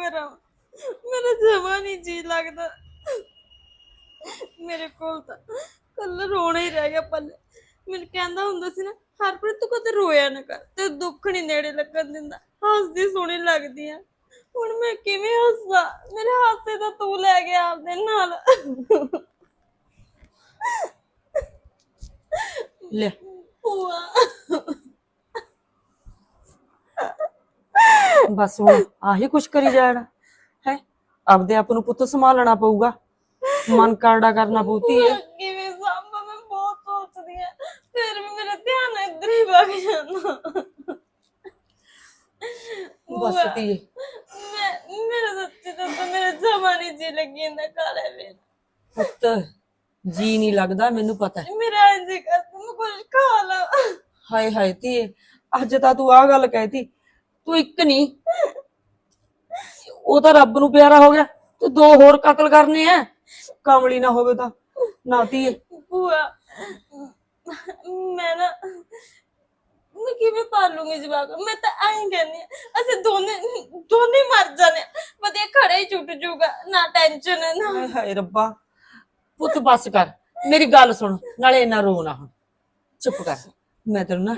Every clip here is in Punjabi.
ਕਰਾਂ ਮੇਰਾ ਜਮਾ ਨਹੀਂ ਜੀ ਲੱਗਦਾ। ਮੇਰੇ ਕੋਲ ਤਾਂ ਕੱਲ ਰੋਣਾ ਹੀ ਰਹਿ ਗਿਆ ਪੱਲੇ। ਮੈਨੂੰ ਕਹਿੰਦਾ ਹੁੰਦਾ ਸੀ ਨਾ ਹਰਪ੍ਰੀਤ ਤੂੰ ਕਦੇ ਰੋਇਆ ਨਾ ਕਰ ਤੇ ਦੁੱਖ ਨਹੀਂ ਨੇੜੇ ਲੱਗਣ ਦਿੰਦਾ। ਹੱਸਦੀ ਸੋਹਣੀ ਲੱਗਦੀ ਆ। ਹੁਣ ਮੈਂ ਕਿਵੇਂ ਹੱਸਾਂ? ਮੇਰੇ ਹਾਸੇ ਤਾਂ ਤੂੰ ਲੈ ਗਿਆ ਆਪਦੇ ਨਾਲ। ਲੈ। ਭੂਆ। ਬਸ ਹੁਣ ਆਹੀ ਕੁਛ ਕਰੀ ਜਾਣਾ। ਹੈ? ਆਪਦੇ ਆਪ ਨੂੰ ਪੁੱਤ ਸੰਭਾਲਣਾ ਪਊਗਾ। ਮਨ ਕਰੜਾ ਕਰਨਾ ਪਊਤੀ ਹੈ ਕਿਵੇਂ ਸਾਂਭਾ? ਮੈਂ ਬਹੁਤ ਸੋਚਦੀ ਆ ਫਿਰ ਵੀ ਮੇਰਾ ਧਿਆਨ ਇੱਧਰ ਹੀ ਵਗ ਜਾਂਦਾ। ਬਸ ਧੀਏ। ਮੈਂ ਮੇਰਾ ਸੱਚੀ ਤਾਂ ਮੇਰੇ ਜਮਾ ਨਹੀਂ ਜੀ ਲੱਗੀ ਇੰਦਾ ਕਾਲੇ ਵੇ ਪੁੱਤ ਜੀ ਨਹੀਂ ਲੱਗਦਾ ਮੈਨੂੰ ਪਤਾ। ਹੈ ਮੇਰਾ ਇੰਜ ਕਰ ਤੂੰ ਕੁਝ ਖਾ ਲਾ। ਹਾਏ ਹਾਏ ਧੀਏ ਅੱਜ ਤਾਂ ਤੂੰ ਆਹ ਗੱਲ ਕਹਿਤੀ ਤੂੰ ਇੱਕ ਨਹੀਂ। ਉਹ ਤਾਂ ਰੱਬ ਨੂੰ ਪਿਆਰਾ ਹੋ ਗਿਆ ਤੂੰ ਦੋ ਹੋਰ ਕਤਲ ਕਰਨੇ ਆ। ਕਮਲੀ ਨਾ ਹੋਵੇ ਤਾਂ ਨਾ ਧੀਏ ਭੂਆ ਮੈਂ ਨਾ ਮੈਂ ਕਿਵੇਂ ਪਾਲੂੰਗੀ ਜਵਾਕ? ਮੈਂ ਤਾਂ ਐਂ ਕਹਿੰਦੀ ਆ, ਅਸੀਂ ਦੋਨੇ ਦੋਨੇ ਮਰ ਜਾਣੇ ਵਧੀਆ ਖੜਾ ਹੀ ਛੁੱਟ ਜਾਊਗਾ ਨਾ ਟੈਨਸ਼ਨ ਨਾ। ਹਾਏ ਹਾਏ ਰੱਬਾ ਪੁੱਤ ਬਸ ਕਰ ਮੇਰੀ ਗੱਲ ਸੁਣ ਨਾਲੇ ਇੰਨਾ ਰੋ ਨਾ ਹੁਣ। ਚੁੱਪ ਕਰ। ਮੈਂ ਤੈਨੂੰ ਨਾ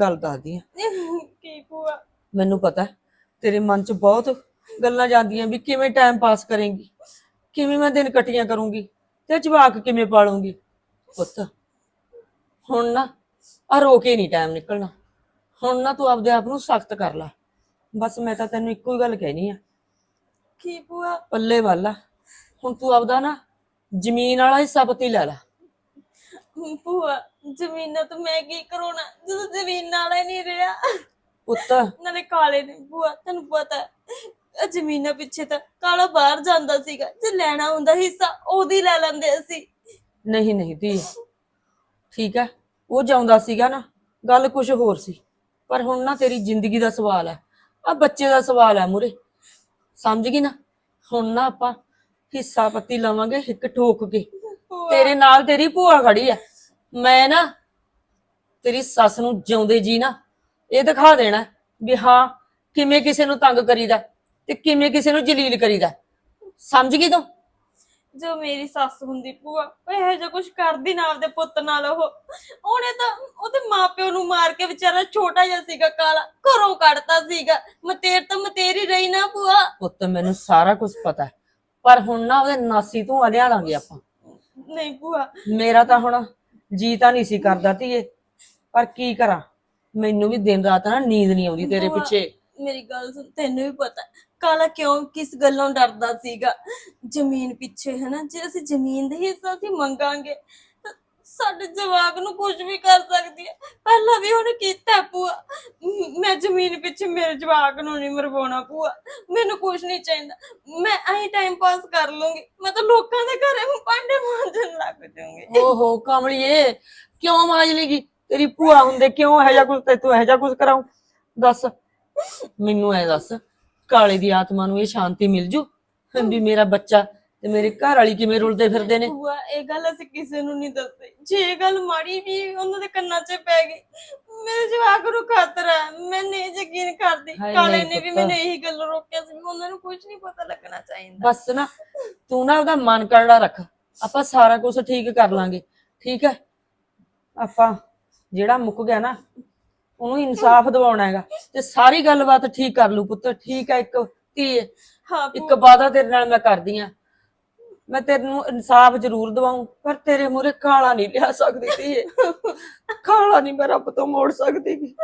ਗੱਲ ਦੱਸਦੀ ਆ। ਕੀ ਭੂਆ? ਮੈਨੂੰ ਪਤਾ ਹੈ, ਤੇਰੇ ਮਨ 'ਚ ਬਹੁਤ ਗੱਲਾਂ ਜਾਂਦੀਆਂ ਵੀ ਕਿਵੇਂ ਟਾਈਮ ਪਾਸ ਕਰੇਂਗੀ ਕਿਵੇਂ ਮੈਂ ਦਿਨ ਕਟੀਆਂ ਕਰੂੰਗੀ ਤੇ ਜਵਾਕ ਕਿਵੇਂ ਪਾਲੂੰਗੀ। ਪੁੱਤ ਹੁਣ ਨਾ ਆ ਰੋ ਕੇ ਨਹੀਂ ਟਾਈਮ ਨਿਕਲਣਾ। ਹੁਣ ਨਾ ਤੂੰ ਆਪਦੇ ਆਪ ਨੂੰ ਸਖਤ ਕਰ ਲੈ। ਬਸ ਮੈਂ ਤਾਂ ਤੈਨੂੰ ਇੱਕੋ ਹੀ ਗੱਲ ਕਹਿਣੀ ਆ। ਕੀ ਭੂਆ? ਪੱਲੇ ਵਾਲਾ ਹੁਣ ਤੂੰ ਆਪਦਾ ਨਾ ਜ਼ਮੀਨ ਵਾਲਾ ਹਿੱਸਾ ਪਤੀ ਲੈ ਲੈ। ਭੂਆ ਜ਼ਮੀਨਾਂ ਤਾਂ ਮੈਂ ਕੀ ਕਰਾਉਣਾ? ਜਦੋਂ ਜ਼ਮੀਨ ਨਾਲ ਹੀ ਨਹੀਂ ਰਿਹਾ। ਪੁੱਤ। ਨਾਲੇ ਕਾਲੇ ਨੇ ਭੂਆ ਤੈਨੂੰ ਪਤਾ ਇਹ ਜ਼ਮੀਨਾਂ ਪਿੱਛੇ ਤਾਂ ਕਾਲਾ ਬਾਹਰ ਜਾਂਦਾ ਸੀਗਾ। ਜੇ ਲੈਣਾ ਹੁੰਦਾ ਹਿੱਸਾ ਉਹਦੀ ਲੈ ਲੈਂਦੇ ਅਸੀਂ। ਨਹੀਂ ਨਹੀਂ ਧੀ। ਠੀਕ ਹੈ ਉਹ ਜਾਉਂਦਾ ਸੀਗਾ ਨਾ ਗੱਲ ਕੁਝ ਹੋਰ ਸੀ। ਪਰ ਹੁਣ ਨਾ ਤੇਰੀ ਜ਼ਿੰਦਗੀ ਦਾ ਸਵਾਲ ਹੈ ਆ ਬੱਚੇ ਦਾ ਸਵਾਲ ਹੈ ਮੁਰੇ ਸਮਝ ਗਈ ਨਾ? ਹੁਣ ਨਾ ਆਪਾਂ ਹਿੱਸਾ ਪੱਤੀ ਲਵਾਂਗੇ ਇੱਕ ਠੋਕ ਕੇ। ਤੇਰੇ ਨਾਲ ਤੇਰੀ ਭੂਆ ਖੜੀ ਹੈ ਮੈਂ ਨਾ ਤੇਰੀ ਸੱਸ ਨੂੰ ਜਿਉਂਦੇ ਜੀ ਨਾ ਇਹ ਦਿਖਾ ਦੇਣਾ ਵੀ ਹਾਂ ਕਿਵੇਂ ਕਿਸੇ ਨੂੰ ਤੰਗ ਕਰੀਦਾ ਤੇ ਕਿਵੇਂ ਕਿਸੇ ਨੂੰ ਜਲੀਲ ਕਰੀਦਾ। ਸਮਝ ਗਈ ਤੂੰ? ਜੋ ਮੇਰੀ ਸੱਸ ਹੁੰਦੀ ਭੂਆ ਉਹ ਇਹੋ ਜਿਹਾ ਕੁਝ ਕਰਦੀ ਨਾ ਆਪਦੇ ਪੁੱਤ ਨਾਲ ਉਹ। ਉਹਨੇ ਤਾਂ ਉਹਦੇ ਮਾਪਿਓ ਨੂੰ ਮਾਰ ਕੇ ਵਿਚਾਰਾ ਛੋਟਾ ਜਿਹਾ ਸੀਗਾ ਕਾਲਾ ਘਰੋਂ ਕੱਢਤਾ ਸੀਗਾ। ਮਤੇਰ ਤਾਂ ਮਤੇਰ ਹੀ ਰਹੀ ਨਾ ਭੂਆ। ਪੁੱਤ ਮੈਨੂੰ ਸਾਰਾ ਕੁਝ ਪਤਾ ਹੈ ਪਰ ਹੁਣ ਨਾ ਉਹਦੇ ਨਾਸੀ ਤੋਂ ਲਿਆ ਲਾਂਗੇ ਆਪਾਂ। ਨਹੀਂ ਭੂਆ। ਮੇਰਾ ਤਾਂ ਹੁਣ ਜੀ ਤਾਂ ਨਹੀਂ ਸੀ ਕਰਦਾ ਧੀਏ। ਪਰ ਕੀ ਕਰਾਂ? ਮੈਨੂੰ ਵੀ ਦਿਨ ਰਾਤ ਨਾ ਨੀਂਦ ਨਹੀਂ ਆਉਂਦੀ ਤੇਰੇ ਭੂਆ, ਪਿੱਛੇ। ਮੇਰੀ ਗੱਲ ਸੁਣ ਤੈਨੂੰ ਵੀ ਪਤਾ ਹੈ, ਕਾਲਾ ਕਿਉਂ ਕਿਸ ਗੱਲੋਂ ਡਰਦਾ ਸੀਗਾ? ਜ਼ਮੀਨ ਪਿੱਛੇ ਹਨਾ? ਜੇ ਅਸੀਂ ਜ਼ਮੀਨ ਦਾ ਹਿੱਸਾ ਅਸੀਂ ਮੰਗਾਂਗੇ ਸਾਡੇ ਜਵਾਕ ਨੂੰ ਕੁਝ ਵੀ ਕਰ ਸਕਦੀ ਹੈ ਪਹਿਲਾਂ ਵੀ ਉਹਨੇ ਕੀਤਾ ਭੂਆ। ਮੈਂ ਜ਼ਮੀਨ ਪਿੱਛੇ ਮੇਰੇ ਜਵਾਕ ਨੂੰ ਨਹੀਂ ਮਰਵਾਉਣਾ ਭੂਆ। ਮੈਨੂੰ ਕੁਝ ਨਹੀਂ ਚਾਹੀਦਾ। ਮੈਂ ਐਂ ਟਾਈਮ ਪਾਸ ਕਰ ਲੂੰਗੀ। ਮੈਂ ਤਾਂ ਲੋਕਾਂ ਦੇ ਘਰੇ ਭਾਂਡੇ ਮਾਂਜਣ ਲੱਗ ਜਾਊਂਗੀ। ਓਹੋ, ਕਮਲੀਏ, ਕਿਉਂ ਮਾਜ ਲੇਗੀ ਤੇਰੀ ਭੂਆ ਹੁੰਦੇ ਕਿਉਂ ਇਹ ਜਿਹਾ ਕੁਝ ਤੇ ਤੂੰ ਇਹੋ ਜਿਹਾ ਕੁਝ ਕਰਾਉ ਦੱਸ। ਮੈਨੂੰ ਐ ਦੱਸ। ਕਾਲੇ ਦੀ ਆਤਮਾ ਨੂੰ ਇਹ ਸ਼ਾਂਤੀ ਮਿਲ ਜੂ? ਵੀ ਮੇਰਾ ਬੱਚਾ ਤੇ ਮੇਰੇ ਘਰ ਵਾਲੀ ਕਿਵੇਂ ਰੁਲਦੇ ਫਿਰਦੇ ਨੇ? ਭੂਆ ਇਹ ਗੱਲ ਅਸੀਂ ਕਿਸੇ ਨੂੰ ਨਹੀਂ ਦੱਸਦੇ। ਜੇ ਇਹ ਗੱਲ ਮਾੜੀ ਵੀ ਉਹਨਾਂ ਦੇ ਕੰਨਾਂ 'ਚ ਪੈ ਗਈ ਮੇਰੇ ਜਵਾਕ ਨੂੰ ਖਤਰਾ ਹੈ ਮੈਂ ਨਹੀਂ ਯਕੀਨ ਕਰਦੀ। ਹਾਏ ਕਾਲੇ ਨਹੀਂ ਨੇ ਵੀ ਪੁੱਤ। ਮੈਨੂੰ ਇਹੀ ਗੱਲ ਰੋਕਿਆ ਸੀ ਵੀ ਉਹਨਾਂ ਨੂੰ ਕੁਝ ਨਹੀਂ ਪਤਾ ਲੱਗਣਾ ਚਾਹੀਦਾ। ਬਸ ਨਾ ਤੂੰ ਨਾ ਉਹਦਾ ਮਨ ਕਰੜਾ ਰੱਖ। ਆਪਾਂ ਸਾਰਾ ਕੁਝ ਠੀਕ ਕਰ ਲਾਂਗੇ ਠੀਕ ਹੈ? ਆਪਾਂ ਜਿਹੜਾ ਮੁੱਕ ਗਿਆ ਨਾ ਉਹਨੂੰ ਇਨਸਾਫ ਦਿਵਾਉਣਾ ਹੈਗਾ। ਤੇ ਸਾਰੀ ਗੱਲਬਾਤ ਠੀਕ ਕਰ ਲੂ ਪੁੱਤ ਠੀਕ ਹੈ? ਇੱਕ ਧੀਏ ਹਾਂ। ਇੱਕ ਵਾਅਦਾ ਤੇਰੇ ਨਾਲ ਮੈਂ ਕਰਦੀ ਆ ਮੈਂ ਤੈਨੂੰ ਇਨਸਾਫ ਜ਼ਰੂਰ ਦਵਾਉਂ ਪਰ ਤੇਰੇ ਮੂਹਰੇ ਕਾਲਾ ਨਹੀਂ ਲਿਆ ਸਕਦੀ ਧੀਏ। ਕਾਲਾ ਨਹੀਂ ਮੈਂ ਰੱਬ ਤੋਂ ਮੋੜ ਸਕਦੀ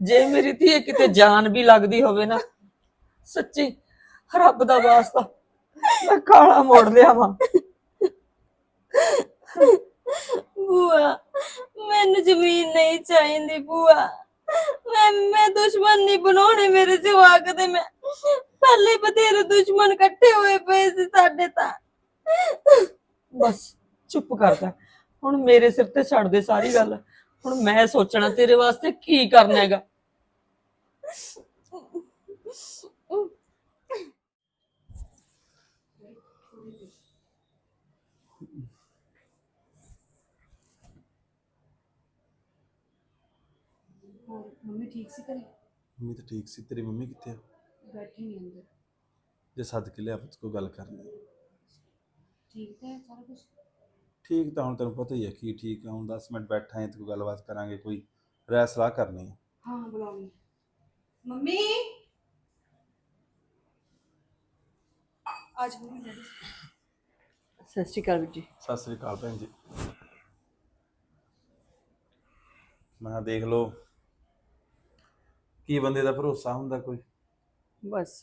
ਜੇ ਮੇਰੀ ਧੀਏ ਕਿਤੇ ਜਾਨ ਵੀ ਲੱਗਦੀ ਹੋਵੇ ਨਾ, ਸੱਚੀ ਰੱਬ ਦਾ ਵਾਸਤਾ ਮੈਂ ਕਾਲਾ ਮੋੜ ਲਿਆ ਵਾਂ ਭੂਆ, ਮੈਨੂੰ ਜ਼ਮੀਨ ਨਹੀਂ ਚਾਹੀਦੀ ਬੂਆ ਮੈਂ ਮੈਂ ਦੁਸ਼ਮਣ ਨਹੀਂ ਬਣਾਉਣੇ ਮੇਰੇ ਜਵਾਕ ਦੇ ਮੈਂ। ਪਹਿਲੇ ਬਥੇਰੇ ਦੁਸ਼ਮਣ ਇਕੱਠੇ ਹੋਏ ਪਏ ਸੀ ਸਾਡੇ ਤਾਂ। ਬਸ ਚੁੱਪ ਕਰਦਾ। ਹੁਣ ਮੇਰੇ ਸਿਰ ਤੇ ਛੱਡ ਦੇ ਸਾਰੀ ਗੱਲ। ਹੁਣ ਮੈਂ ਸੋਚਣਾ ਤੇਰੇ ਵਾਸਤੇ ਕੀ ਕਰਨਾ ਹੈਗਾ। ਹੋਰ ਮੰਮੀ ਠੀਕ ਸੀ ਘਰੇ? ਮੰਮੀ ਤਾਂ ਠੀਕ ਸੀ। ਤੇਰੀ ਮੰਮੀ ਕਿੱਥੇ ਆ? ਬੈਠੀ ਨਹੀਂ ਅੰਦਰ। ਜੇ ਸੱਦ ਕੇ ਲਿਆ ਪੁੱਤ ਕੋਈ ਗੱਲ ਕਰਨੀ। ਹੈ। ਠੀਕ ਹੈ ਸਾਰਾ ਕੁਝ ਠੀਕ ਤਾਂ ਹੁਣ ਤੈਨੂੰ ਪਤਾ ਹੀ ਹੈ ਕੀ ਠੀਕ ਹੈ। ਹੁਣ 10 ਮਿੰਟ ਬੈਠਾ ਹੈ ਤੇ ਕੋਈ ਗੱਲਬਾਤ ਕਰਾਂਗੇ ਕੋਈ ਰਾਇ ਸਲਾਹ ਕਰਨੀ ਹੈ। ਹਾਂ ਬੁਲਾਉਣੀ ਮੰਮੀ! ਅੱਜ ਮੰਮੀ ਡੈਡੀ ਸਤਿ ਸ਼੍ਰੀ ਅਕਾਲ ਵੀਰ ਜੀ। ਸਤਿ ਸ੍ਰੀ ਅਕਾਲ ਭੈਣ ਜੀ। ਮੈਂ ਕਿਹਾ ਦੇਖ ਲਓ ਕੀ ਬੰਦੇ ਦਾ ਭਰੋਸਾ ਹੁੰਦਾ ਕੋਈ? ਬਸ।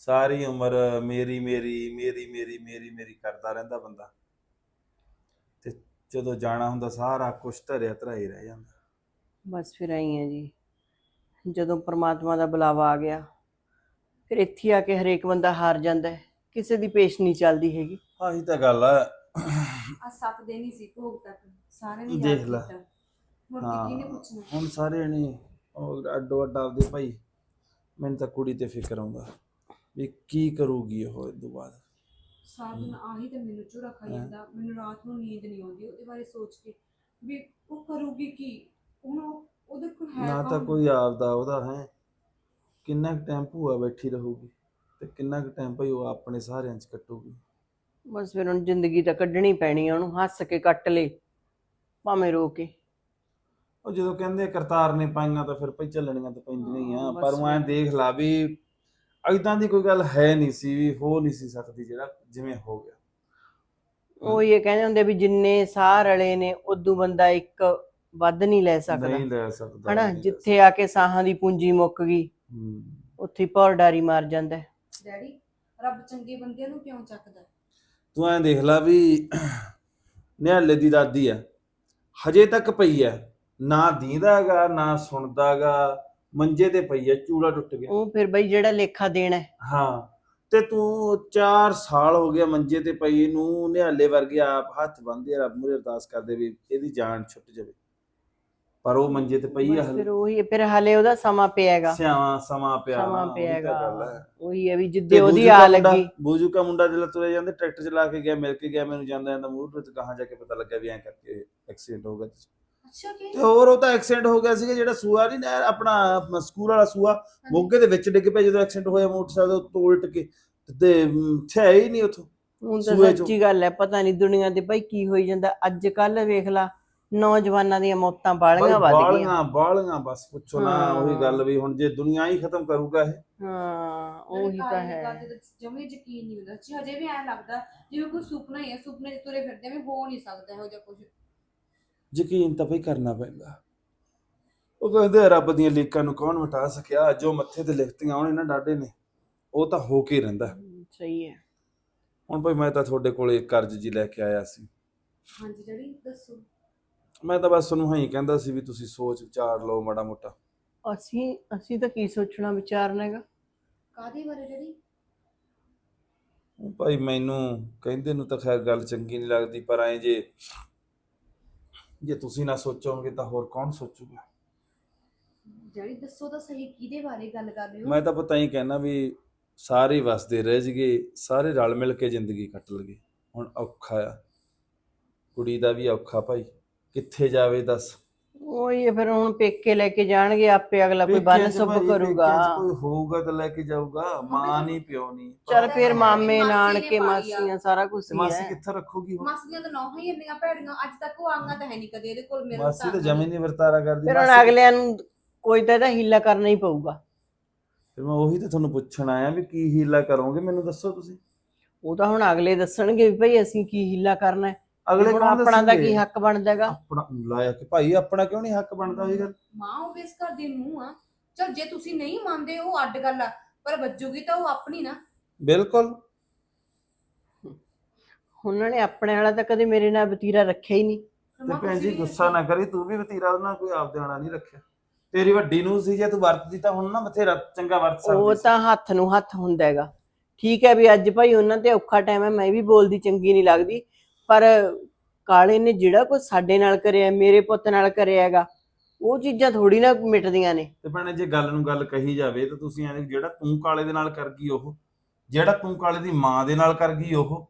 ਸਾਰੀ ਉਮਰ ਮੇਰੀ ਮੇਰੀ ਮੇਰੀ ਮੇਰੀ ਮੇਰੀ ਮੇਰੀ ਕਰਦਾ ਰਹਿੰਦਾ ਬੰਦਾ। ਤੇ ਜਦੋਂ ਜਾਣਾ ਹੁੰਦਾ ਸਾਰਾ ਕੁਛ ਧਰਿਆ ਧਰਾਈ ਰਹਿ ਜਾਂਦਾ। ਬਸ ਫਿਰ ਆਈ ਹੈ ਜੀ। ਜਦੋਂ ਪ੍ਰਮਾਤਮਾ ਦਾ ਬੁਲਾਵਾ ਆ ਗਿਆ ਫਿਰ ਇੱਥੇ ਆ ਕੇ ਹਰੇਕ ਬੰਦਾ ਹਾਰ ਜਾਂਦਾ ਹੈ। ਕਿਸੇ ਦੀ ਪੇਸ਼ ਨਹੀਂ ਚੱਲਦੀ ਹੈਗੀ। ਆਹੀ ਤਾਂ ਗੱਲ ਆ। ਆ ਸੱਤ ਦਿਨ ਹੀ ਸੀ ਭੋਗ ਤੱਕ। ਸਾਰਿਆਂ ਨੇ ਦੇਖ ਲੈ। ਕੀਤਾ। ਮੁੜ ਹਾਂ। ਕੇ ਕਿਹਨੇ ਪੁੱਛਣਾ? ਹੁਣ ਸਾਰੇ ਨੇ ਉਹ ਅੱਡੋ ਅੱਡ ਆਪਦੇ ਭਾਈ ਮੈਨੂੰ ਤਾਂ ਕੁੜੀ ਤੇ ਫਿਕਰ ਆਉਂਦਾ। ਵੀ ਕੀ ਕਰੂਗੀ ਉਹ ਇਸ ਤੋਂ ਬਾਅਦ? ਸਾਰਾ ਦਿਨ ਆਹੀ ਤੇ ਮੈਨੂੰ ਝੂੜਾ ਖਾਈ ਜਾਂਦਾ। ਮੈਨੂੰ ਰਾਤ ਨੂੰ ਨੀਂਦ ਨਹੀਂ ਆਉਂਦੀ ਉਹਦੇ ਬਾਰੇ ਸੋਚ ਕੇ। ਵੀ ਉਹ ਕਰੂਗੀ ਕੀ? ਹੁਣ ਉਹ- ਉਹਦੇ ਕੋਲ ਹੈ ਨਾ ਤਾਂ? ਕੋਈ ਆਪਦਾ ਉਹਦਾ ਹੈ। ਕਿੰਨਾ ਕੁ ਟਾਈਮ ਭੂਆ ਬੈਠੀ ਰਹੂਗੀ ਤੇ ਕਿੰਨਾ ਕੁ ਟਾਈਮ ਭਾਈ ਉਹ ਆਪਣੇ ਸਾਰਿਆਂ 'ਚ ਕੱਟੂਗੀ? ਬਸ ਫਿਰ ਹੁਣ ਜ਼ਿੰਦਗੀ ਤਾਂ ਕੱਢਣੀ ਪੈਣੀ ਆ ਉਹਨੂੰ ਹੱਸ ਕੇ ਕੱਟ ਲੇ ਭਾਵੇਂ ਰੋ ਕੇ। ਉਹ ਜਦੋਂ ਕਹਿੰਦੇ ਆ ਕਰਤਾਰ ਨੇ ਪਾਈਆਂ ਤਾਂ ਫਿਰ ਭਾਈ ਚੱਲਣੀਆਂ ਤਾਂ ਪੈਂਦੀਆਂ ਹੀ ਆ ਹਾਂ, ਪਰ ਉਹ ਐਂ। ਦੇਖ ਲਾ ਵੀ ਐਦਾਂ ਦੀ ਕੋਈ ਗੱਲ ਹੈ ਨਹੀਂ ਸੀ ਵੀ ਹੋ ਨਹੀਂ ਸੀ ਸਕਦੀ ਜਿਹੜਾ ਜਿਵੇਂ ਹੋ ਗਿਆ। ਉਹ ਇਹ ਕਹਿੰਦੇ ਹੁੰਦੇ ਵੀ ਜਿੰਨੇ ਸਾਹ ਰਲੇ ਨੇ ਉਦੋਂ ਬੰਦਾ ਇੱਕ ਵੱਧ ਨਹੀਂ ਲੈ ਸਕਦਾ। ਨਹੀਂ ਲੈ ਸਕਦਾ ਹਨਾ? ਜਿੱਥੇ ਆ ਕੇ ਸਾਹਾਂ ਦੀ ਪੂੰਜੀ ਮੁੱਕ ਗਈ ਹੂੰ। ਉੱਥੇ ਪੌਰ ਡਾਰੀ ਮਾਰ ਜਾਂਦਾ ਹੈ। ਡੈਡੀ ਰੱਬ ਚੰਗੇ ਬੰਦਿਆਂ ਨੂੰ ਕਿਉਂ ਚੱਕਦਾ? ਤੂੰ ਐਂ ਦੇਖ ਲਾ ਵੀ ਨਿਹਾਲੇ ਦੀ ਦਾਦੀ ਆ ਹਜੇ ਤੱਕ ਪਈ ਆ ਨਾ ਦੀਂਦਾਗਾ ਨਾ ਸੁਣਦਾਗਾ ਮੰਜੇ ਤੇ ਪਈ ਆ ਚੂੜਾ ਟੁੱਟ ਗਿਆ। ਉਹ ਫਿਰ ਬਈ ਜਿਹੜਾ ਲੇਖਾ ਦੇਣਾ ਹੈ, ਹਾਂ ਤੇ ਤੂੰ 4 ਸਾਲ ਹੋ ਗਿਆ ਮੰਜੇ ਤੇ ਪਈ ਨੂੰ ਨਿਹਾਲੇ ਵਰਗੇ ਆਪ ਹੱਥ ਬੰਨ੍ਹਦੇ ਰੱਬ ਮੂਹਰੇ ਅਰਦਾਸ ਕਰਦੇ ਵੀ ਇਹਦੀ ਜਾਨ ਛੁੱਟ ਜਾਵੇ। ਪਰ ਉਹ ਮੰਜੇ ਤੇ ਪਈ ਆ ਬਸ ਫਿਰ ਉਹੀ ਫਿਰ ਹਲੇ ਉਹਦਾ ਸਮਾਂ ਪਿਆ ਹੈਗਾ ਸਿਆਵਾਂ ਸਮਾਂ ਪਿਆ ਸਮਾਂ ਨਾ, ਪਿਆ ਉਹੀ ਹੈ। ਹੈ ਵੀ ਜਿੱਦੇ ਉਹਦੀ ਆ ਲੱਗੀ। ਬੂਜੂ ਕਾ ਮੁੰਡਾ ਜਿਹੜਾ ਤੁਰੇ ਜਾਂਦੇ ਟਰੈਕਟਰ ਚਲਾ ਕੇ ਗਿਆ ਮਿਲ ਕੇ ਗਿਆ ਮੈਨੂੰ ਜਾਂਦਾ ਜਾਂਦਾ ਮੂੰਹ ਤੇ ਕਹਾਂ ਜਾ ਕੇ ਪਤਾ ਲੱਗਿਆ ਵੀ ਐਂ ਕਰਕੇ ਐਕਸੀਡੈਂਟ ਹੋ ਗਿਆ ਅੱਛਾ ਕੀ? ਤੇ ਹੋਰ ਉਹ ਤਾਂ ਐਕਸੀਡੈਂਟ ਹੋ ਗਿਆ ਸੀਗਾ ਜਿਹੜਾ ਸੂਆ ਨਹੀਂ ਨਾ ਆਪਣਾ ਸਕੂਲ ਵਾਲਾ ਸੂਆ ਮੋਗੇ ਦੇ ਵਿੱਚ ਡਿੱਗ ਪਿਆ ਜਦੋਂ ਐਕਸੀਡੈਂਟ ਹੋਇਆ ਮੋਟਰਸਾਈਕਲ ਤੋਂ ਉਲਟ ਕੇ ਤੇ ਮ, ਥਿਆ ਹੀ ਨਹੀਂ ਉਥੋਂ ਹੁਣ ਤਾਂ ਸੂਏ ਚੋਂ। ਸੱਚੀ ਗੱਲ ਹੈ ਪਤਾ ਨਹੀਂ ਦੁਨੀਆ ਤੇ ਭਾਈ ਕੀ ਹੋਈ ਜਾਂਦਾ। ਅੱਜ ਕੱਲ ਵੇਖ ਲਾ ਨੌਜਵਾਨਾਂ ਦੀਆਂ ਮੌਤਾਂ ਬਾਲੀਆਂ ਵੱਧ ਗਈਆਂ। ਬਾਲੀਆਂ ਬਾਲੀਆਂ ਬਸ ਪੁੱਛੋ ਨਾ ਹਾਂ। ਉਹੀ ਗੱਲ ਵੀ ਹੁਣ ਜੇ ਦੁਨੀਆ ਹੀ ਖਤਮ ਕਰੂਗਾ ਇਹ। ਹਾਂ ਉਹੀ ਤਾਂ ਹੈ। ਜਮੇ ਯਕੀਨ ਨਹੀਂ ਹੁੰਦਾ। ਜੀ ਹਜੇ ਵੀ ਐਂ ਲੱਗਦਾ ਜਿਵੇਂ ਕੋਈ ਸੁਪਨਾ ਹੀ ਹੈ ਸੁਪਨੇ 'ਚ ਤੁਰੇ ਫਿਰਦੇ ਵੀ ਹੋ ਨਹੀਂ ਸਕਦਾ ਇਹੋ ਜਿਹਾ ਕੁਝ ਯਕੀਨ ਤਾਂ ਭਈ ਕਰਨਾ ਪੈਂਦਾ। ਉਹ ਕਹਿੰਦੇ ਰੱਬ ਦੀਆਂ ਲੀਕਾਂ ਨੂੰ ਕੌਣ ਮਿਟਾ ਸਕਿਆ? ਜੋ ਮੱਥੇ ਤੇ ਲਿਖਤੀਆਂ ਉਹਨੇ ਨਾ ਡਾਡੇ ਨੇ। ਉਹ ਤਾਂ ਹੋ ਕੇ ਹੀ ਰਹਿੰਦਾ। ਸਹੀ ਹੈ। ਹੁਣ ਭਈ ਮੈਂ ਤਾਂ ਤੁਹਾਡੇ ਕੋਲੇ ਇੱਕ ਕਰਜ਼ ਜੀ ਲੈ ਕੇ ਆਇਆ ਸੀ। ਹਾਂਜੀ ਡੈਡੀ ਦੱਸੋ। ਮੈਂ ਤਾਂ ਬਸ ਤੁਹਾਨੂੰ ਹੀ ਕਹਿੰਦਾ ਸੀ ਵੀ ਤੁਸੀਂ ਸੋਚ ਵਿਚਾਰ ਲਓ ਮਾੜਾ ਮੋਟਾ। ਅਸੀਂ ਅਸੀਂ ਤਾਂ ਕੀ ਸੋਚਣਾ ਵਿਚਾਰਨਾ ਹੈਗਾ। ਕਾਦੇ ਬਾਰੇ ਡੈਡੀ? ਉਹ ਭਾਈ ਮੈਨੂੰ ਕਹਿੰਦੇ ਨੂੰ ਤਾਂ ਖੈਰ ਗੱਲ ਚੰਗੀ ਨਹੀਂ ਲੱਗਦੀ ਪਰ ਐ ਜੇ ਜੇ ਤੁਸੀਂ ਨਾ ਸੋਚੋਗੇ ਤਾਂ ਹੋਰ ਕੌਣ ਸੋਚੂਗਾ? ਡੈਡੀ ਦੱਸੋ ਤਾਂ ਸਹੀ ਕਿਹਦੇ ਬਾਰੇ ਗੱਲ ਕਰ ਰਹੇ ਹੋ? ਮੈਂ ਤਾਂ ਪਤਾ ਹੀ ਕਹਿਣਾ ਵੀ ਸਾਰੇ ਵਸਦੇ ਰਹਿ ਜਗੇ ਸਾਰੇ ਰਲ ਮਿਲ ਕੇ ਜ਼ਿੰਦਗੀ ਕੱਟ ਲਗੇ। ਹੁਣ ਔਖਾ ਆ। ਕੁੜੀ ਦਾ ਵੀ ਔਖਾ ਭਾਈ। ਕਿੱਥੇ ਜਾਵੇ ਦੱਸ? ਉਹੀ ਹੈ, ਫਿਰ ਹੁਣ ਪੇਕੇ ਲੈ ਕੇ ਜਾਣਗੇ ਆਪੇ ਅਗਲਾ ਕੋਈ ਬੰਨ ਸੁਭ ਕਰੂਗਾ। ਕੋਈ ਹੋਊਗਾ ਤਾਂ ਲੈ ਕੇ ਜਾਊਗਾ ਮਾਂ ਨਹੀਂ ਪਿਓ ਨਹੀਂ ਚਲ ਫਿਰ ਮਾਮੇ ਨਾਨਕੇ। ਮਾਸੀਆਂ ਸਾਰਾ ਕੁਝ ਹੀ ਮਾਸੀ ਹੈ। ਕਿੱਥੇ ਰੱਖੂਗੀ ਹੁਣ? ਮਾਸੀਆਂ ਤਾਂ ਨੌਹਾਂ ਹੀ ਇੰਨੀਆਂ ਭੈੜੀਆਂ ਅੱਜ ਤੱਕ ਉਹ ਆਂਗਾ ਤਾਂ ਹੈ ਨਹੀਂ ਕਦੇ ਇਹਦੇ ਕੋਲ ਮੇਰੇ ਮਾਸੀ ਤਾਂ ਹਿਸਾਬ ਜਮੀ ਨਾਲ। ਨਹੀਂ ਵਰਤਾਰਾ ਕਰਦੀ ਫਿਰ ਹੁਣ ਅਗਲਿਆਂ ਨੂੰ ਕੋਈ ਤਾਂ ਇਹਦਾ ਹੀਲਾ ਕਰਨਾ ਹੀ ਪਊਗਾ। ਫਿਰ ਮੈਂ ਉਹੀ ਤਾਂ ਤੁਹਾਨੂੰ ਪੁੱਛਣ ਆਇਆ ਵੀ ਕੀ ਹੀਲਾ ਕਰੋਗੇ ਮੈਨੂੰ ਦੱਸੋ ਤੁਸੀਂ। ਉਹ ਤਾਂ ਹੁਣ ਅਗਲੇ ਦੱਸਣਗੇ ਵੀ ਭਾਈ ਅਸੀਂ ਕੀ ਹੀਲਾ ਕਰਨਾ ਹੈ। ਅਗਲੇ ਹੁਣ ਕੌਣ ਆਪਣਾ ਦਾ ਦੱਸਣਗੇ? ਕੀ ਹੱਕ ਬਣਦਾ ਹੈਗਾ? ਆਪਣਾ ਲਾਇਆ ਕਿ ਭਾਈ ਆਪਣਾ ਕਿਉਂ ਨਹੀਂ ਹੱਕ ਬਣਦਾ ਹੋਈ ਗੱਲ? ਮਾਂ ਉਹ ਇਸ ਘਰ ਦੀ ਨੂੰਹ ਆ। ਚਲ ਜੇ ਤੁਸੀਂ ਨਹੀਂ ਮੰਨਦੇ ਉਹ ਅੱਡ ਗੱਲ ਆ। ਪਰ ਵੱਜੂਗੀ ਤਾਂ ਉਹ ਆਪਣੀ ਨਾ। ਬਿਲਕੁਲ। ਉਹਨਾਂ ਨੇ ਆਪਣੇ ਵਾਲਾ ਤਾਂ ਕਦੇ ਮੇਰੇ ਨਾਲ ਵਤੀਰਾ ਰੱਖਿਆ ਹੀ ਨਹੀਂ। ਤੇ ਮਾਂ ਭੈਣ ਜੀ ਵੀ ਗੁੱਸਾ ਨਾ ਕਰੀ ਤੂੰ ਵੀ ਵਤੀਰਾ ਉਹਨਾਂ ਕੋਈ ਆਪਦੇ ਆਣਾ ਨਹੀਂ ਰੱਖਿਆ। ਤੇਰੀ ਵੱਡੀ ਨੂੰ ਸੀ ਜੇ ਤੂੰ ਵਰਤਦੀ ਤਾਂ ਹੁਣ ਨਾ ਬਥੇਰਾ ਚੰਗਾ ਵਰਤ ਸਕਦੀ ਉਹ ਸੀ। ਤਾਂ ਹੱਥ ਨੂੰ ਹੱਥ ਹੁੰਦਾ ਹੈਗਾ। ਠੀਕ ਹੈ ਵੀ ਅੱਜ ਭਾਈ ਉਹਨਾਂ ਤੇ ਔਖਾ ਟਾਈਮ ਹੈ ਮੈਂ ਵੀ ਬੋਲਦੀ ਚੰਗੀ ਨਹੀਂ ਲੱਗਦੀ। ਪਰ ਕਾਲੇ ਨੇ ਜਿਹੜਾ ਕੁਝ ਸਾਡੇ ਨਾਲ ਕਰਿਆ ਮੇਰੇ ਪੁੱਤ ਨਾਲ ਕਰਿਆ ਹੈਗਾ ਉਹ ਚੀਜ਼ਾਂ ਥੋੜੀ ਨਾ ਮਿਟਦੀਆਂ ਨੇ। ਤੇ ਭੈਣੇ ਜੇ ਗੱਲ ਨੂੰ ਗੱਲ ਕਹੀ ਜਾਵੇ ਤਾਂ ਤੁਸੀਂ ਐਂ ਜਿਹੜਾ ਤੂੰ ਕਾਲੇ ਦੇ ਨਾਲ ਕਰ ਗਈ ਉਹ ਜਿਹੜਾ ਤੂੰ ਕਾਲੇ ਦੀ ਮਾਂ ਦੇ ਨਾਲ ਕਰ ਗਈ ਉਹ।